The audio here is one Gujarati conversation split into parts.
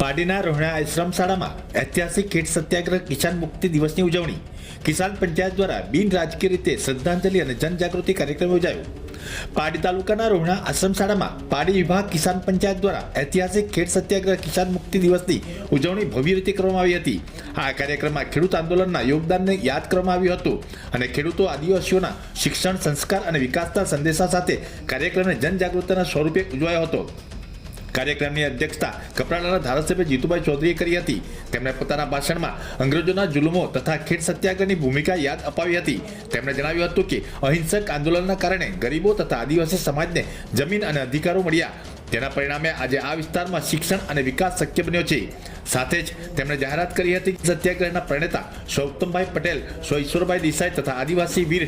પાડીના રોહણા આશ્રમ શાળામાં ઐતિહાસિક ખેડ સત્યાગ્રહ કિસાન મુક્તિ દિવસની ઉજવણી કિસાન પંચાયત દ્વારા બિન રાજકીય રીતે શ્રદ્ધાંજલિ અને જનજાગૃતિ કાર્યક્રમ યોજાયો. પાડી તાલુકાના રોહણા આશ્રમ શાળામાં પાડી વિભાગ કિસાન પંચાયત દ્વારા ઐતિહાસિક ખેડ સત્યાગ્રહ કિસાન મુક્તિ દિવસની ઉજવણી ભવ્ય રીતે કરવામાં આવી હતી. આ કાર્યક્રમમાં ખેડૂત આંદોલનના યોગદાનને યાદ કરવામાં આવ્યું હતું અને ખેડૂતો આદિવાસીઓના શિક્ષણ, સંસ્કાર અને વિકાસના સંદેશા સાથે કાર્યક્રમને જનજાગૃતિના સ્વરૂપે ઉજવાયો હતો. કાર્યક્રમની અધ્યક્ષતા કપરાડાના ધારાસભ્ય જીતુભાઈ ચૌધરીએ કરી હતી. તેમણે પોતાના ભાષણમાં અંગ્રેજોના જુલમો તથા ખેડ સત્યાગ્રહની ભૂમિકા યાદ અપાવી હતી. તેમણે જણાવ્યું હતું કે અહિંસક આંદોલનના કારણે ગરીબો તથા આદિવાસી સમાજને જમીન અને અધિકારો મળ્યા. તેના પરિણામે આજે આ વિસ્તારમાં શિક્ષણ અને વિકાસ શક્ય બન્યો છે. સાથે જ તેમણે જાહેરાત કરી હતી સત્યાગ્રહના પ્રણેતા સૌતમભાઈ પટેલ, સો ઈશ્વરભાઈ દેસાઈ તથા આદિવાસી વીર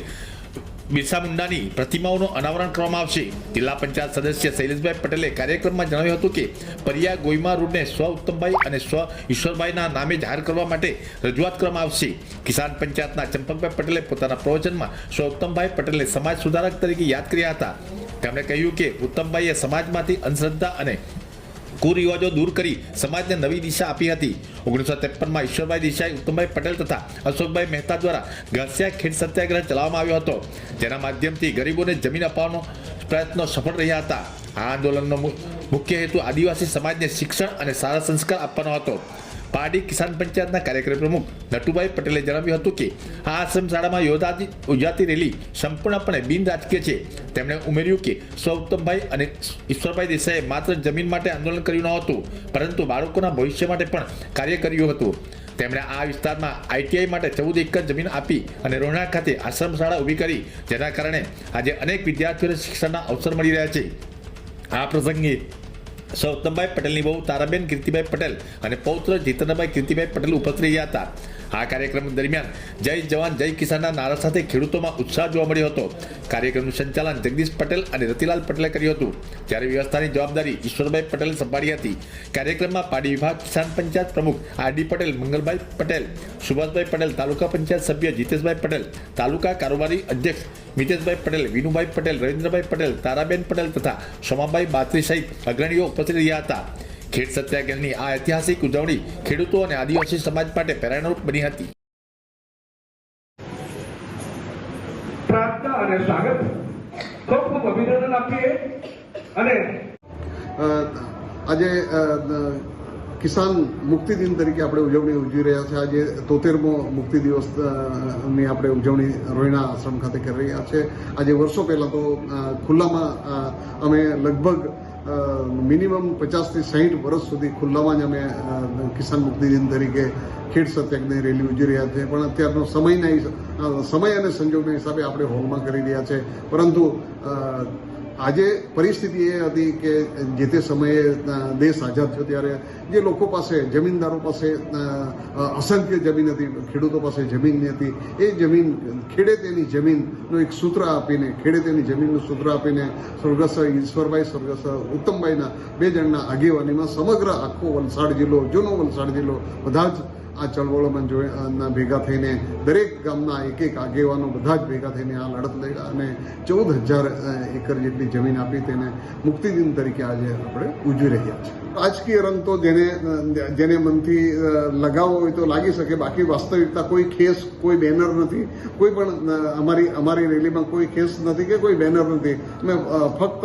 બિરસા મુંડાની પ્રતિમાઓનું અનાવરણ કરવામાં આવશે. જિલ્લા પંચાયત સદસ્ય શૈલેષભાઈ પટેલે કાર્યક્રમમાં જણાવ્યું હતું કે, પરિયા ગોઈમા રોડને સ્વ ઉત્તમભાઈ અને સ્વ ઈશ્વરભાઈના નામે જાહેર કરવા માટે રજૂઆત કરવામાં આવશે. કિસાન પંચાયતના ચંપકભાઈ પટેલે પોતાના પ્રવચનમાં સ્વ ઉત્તમભાઈ પટેલે સમાજ સુધારક તરીકે યાદ કર્યા હતા. તેમણે કહ્યું કે, ઉત્તમભાઈએ સમાજમાંથી અંધશ્રદ્ધા અને કુરિવાજો દૂર કરી સમાજને નવી દિશા આપી હતી. ઓગણીસો ત્રેપનમાં ઈશ્વરભાઈ દેસાઈ, ઉત્તમભાઈ પટેલ તથા અશોકભાઈ મહેતા દ્વારા ઘાસિયા ખેડ સત્યાગ્રહ ચલાવવામાં આવ્યો હતો. જેના માધ્યમથી ગરીબોને જમીન અપાવવાનો પ્રયત્નો સફળ રહ્યા હતા. આ આંદોલનનો મુખ્ય હેતુ આદિવાસી સમાજને શિક્ષણ અને સારા સંસ્કાર આપવાનો હતો. પારડી કિસાન પંચાયતના કાર્યક્રમ પ્રમુખ નટુભાઈ પટેલે જણાવ્યું હતું કે આ આશ્રમ શાળામાં યોજાતી યોજાતી રેલી સંપૂર્ણપણે બિન રાજકીય છે. તેમણે ઉમેર્યું કે સૌતમભાઈ અને ઈશ્વરભાઈ દેસાઈએ માત્ર જમીન માટે આંદોલન કર્યું ન હતું, પરંતુ બાળકોના ભવિષ્ય માટે પણ કાર્ય કર્યું હતું. તેમણે આ વિસ્તારમાં આઈટીઆઈ માટે ચૌદ એકર જમીન આપી અને રોહણા ખાતે આશ્રમ શાળા ઊભી કરી, જેના કારણે આજે અનેક વિદ્યાર્થીઓને શિક્ષણના અવસર મળી રહ્યા છે. આ પ્રસંગે સૌતમભાઈ પટેલની બહુ તારાબેન કીર્તિભાઈ પટેલ અને પૌત્ર જીતનભાઈ કીર્તિભાઈ પટેલ ઉપસ્થિત રહ્યા હતા. આ કાર્યક્રમ દરમિયાન જય જવાન, જય કિસાનના નારા સાથે ખેડૂતોમાં ઉત્સાહ જોવા મળ્યો હતો. કાર્યક્રમનું સંચાલન જગદીશ પટેલ અને રતિલાલ પટેલે કર્યું હતું. જ્યારે વ્યવસ્થાની જવાબદારી ઈશ્વરભાઈ પટેલે સંભાળી હતી. કાર્યક્રમમાં પાડી વિભાગ કિસાન પંચાયત પ્રમુખ આર ડી પટેલ, મંગલભાઈ પટેલ, સુભાષભાઈ પટેલ, તાલુકા પંચાયત સભ્ય જીતેશભાઈ પટેલ, તાલુકા કારોબારી અધ્યક્ષ મિતેશભાઈ પટેલ, વિનુભાઈ પટેલ, રવિન્દ્રભાઈ પટેલ, તારાબેન પટેલ તથા સોમાભાઈ બાત્રી સહિત અગ્રણીઓ ઉપસ્થિત રહ્યા હતા. ખેડ સત્યાગ્રહની આ ઐતિહાસિક ઉજવણી ખેડૂતો અને આદિવાસી સમાજ માટે પ્રેરણારૂપ બની હતી. પ્રાર્થના અને સ્વાગત. ખૂબ ખૂબ અભિનંદન આપીએ અને આજે કિસાન મુક્તિ દિન તરીકે આપણે ઉજવણી ઉજવી રહ્યા છે. આજે તોતેરમો મુક્તિ દિવસની આપણે ઉજવણી રોહિણા આશ્રમ ખાતે કરી રહ્યા છે. આજે વર્ષો પહેલાં તો ખુલ્લામાં અમે લગભગ મિનિમમ પચાસથી સાહીઠ વર્ષ સુધી ખુલ્લામાં જ અમે કિસાન મુક્તિ દિન તરીકે ખેડ સત્યાગ્રહની રેલી ઉજવી રહ્યા છે. પણ અત્યારનો સમયના સમય અને સંજોગના હિસાબે આપણે હોલમાં કરી રહ્યા છે. પરંતુ આજે પરિસ્થિતિ એ હતી કે જે તે સમયે દેશ આઝાદ થયો ત્યારે જે લોકો પાસે જમીનદારો પાસે અસંખ્ય જમીન હતી, ખેડૂતો પાસે જમીન હતી, એ જમીન ખેડે તેની જમીનનું એક સૂત્ર આપીને, ખેડે તેની જમીનનું સૂત્ર આપીને સ્વર્ગસ્થ ઈશ્વરભાઈ, સ્વર્ગસ્થ ઉત્તમભાઈના બે જણના આગેવાનીમાં સમગ્ર આખો વલસાડ જિલ્લો, જૂનો વલસાડ જિલ્લો બધા જ આ ચળવળોમાં ભેગા થઈને દરેક ગામના એક એક આગેવાનો બધા જ ભેગા થઈને આ લડત લડ્યા અને ચૌદ હજાર એકર જેટલી જમીન આપી તેને મુક્તિ દિન તરીકે આજે આપણે ઉજવી રહ્યા છીએ. રાજકીય રંગ તો જેને જેને મનથી લગાવવો હોય તો લાગી શકે. બાકી વાસ્તવિકતા કોઈ ખેસ, કોઈ બેનર નથી. કોઈ પણ અમારી અમારી રેલીમાં કોઈ ખેસ નથી કે કોઈ બેનર નથી. અમે ફક્ત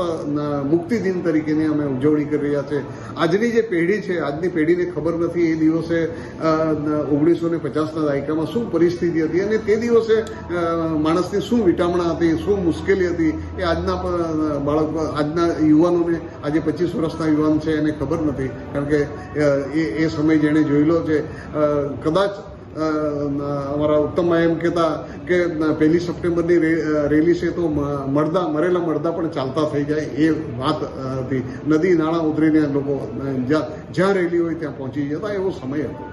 મુક્તિ દિન તરીકેની અમે ઉજવણી કરી રહ્યા છે. આજની જે પેઢી છે, આજની પેઢીને ખબર નથી એ દિવસે ઓગણીસો ને પચાસના દાયકામાં શું પરિસ્થિતિ હતી અને તે દિવસે માણસની શું વિટામણા હતી, શું મુશ્કેલી હતી, એ આજના બાળક, આજના યુવાનોને, આજે પચીસ વર્ષના યુવાન છે એને ખબર નથી. કારણ કે એ એ સમય જેણે જોયેલો છે. કદાચ અમારા ઉત્તમભાઈ એમ કહેતા કે પહેલી સપ્ટેમ્બરની રેલી છે તો મરદા, મરેલા મરદા પણ ચાલતા થઈ જાય એ વાત હતી. નદી નાણાં ઉતરીને લોકો જ્યાં રેલી હોય ત્યાં પહોંચી જતા એવો સમય હતો.